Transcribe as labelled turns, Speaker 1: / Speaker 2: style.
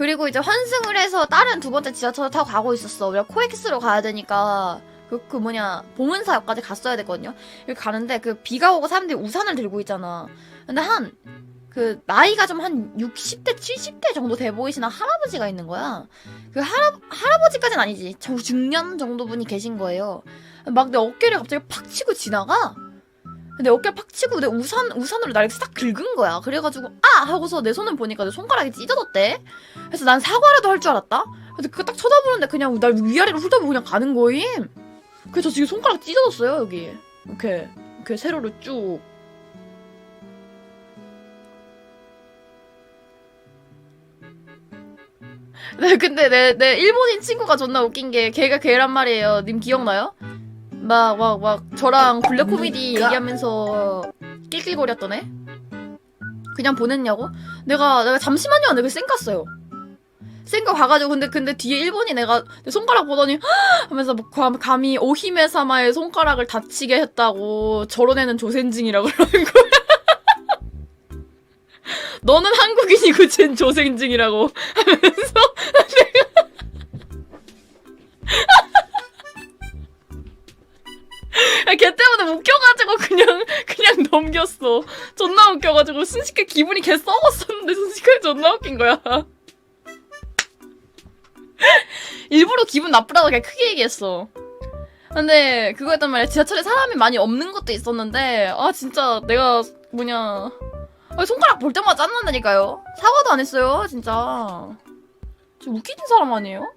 Speaker 1: 그리고 이제 환승을 해서 다른 두 번째 지하철을 타고 가고 있었어. 우리가 코엑스로 가야 되니까 그, 그 뭐냐 봉은사역까지 갔어야 됐거든요. 여기 가는데 그 비가 오고 사람들이 우산을 들고 있잖아. 근데 한 그 나이가 좀 한 60대 70대 정도 돼 보이시는 할아버지가 있는 거야. 그 할아 할아버지까지는 아니지. 저 중년 정도 분이 계신 거예요. 막 내 어깨를 갑자기 팍 치고 지나가. 근데 어깨를 팍 치고 내 우산 우산으로 날싹 긁은 거야. 그래가지고 아 하고서 내 손을 보니까 내 손가락이 찢어졌대. 그래서 난 사과라도 할 줄 알았다. 근데 그거 딱 쳐다보는데 그냥 날 위아래로 훑어보고 그냥 가는 거임. 그래서 지금 손가락 찢어졌어요 여기. 이렇게 이렇게 세로로 쭉. 네, 근데 내, 내 일본인 친구가 존나 웃긴 게 걔가 걔란 말이에요. 님 기억나요? 막, 막, 막, 저랑 블랙 코미디 얘기하면서 낄낄거렸던 애? 그냥 보냈냐고? 내가, 내가 잠시만요. 하는데 그 쌩깠어요. 쌩까 가가지고, 근데, 근데 뒤에 일본이 내가 내 손가락 보더니, "헉!" 하면서 막 감, 감히 오히메 사마의 손가락을 다치게 했다고 저런 애는 조센징이라고 그러는 거야. 너는 한국인이고 쟨 조센징이라고 하면서 아, 걔 때문에 웃겨가지고 그냥 그냥 넘겼어. 존나 웃겨가지고 순식간에 기분이 개 썩었었는데 순식간에 존나 웃긴 거야. 일부러 기분 나쁘다고 그냥 크게 얘기했어. 근데 그거였단 말이야. 지하철에 사람이 많이 없는 것도 있었는데 아 진짜 내가 뭐냐 아, 손가락 볼 때마다 짠난다니까요. 사과도 안 했어요 진짜. 좀 웃기는 사람 아니에요?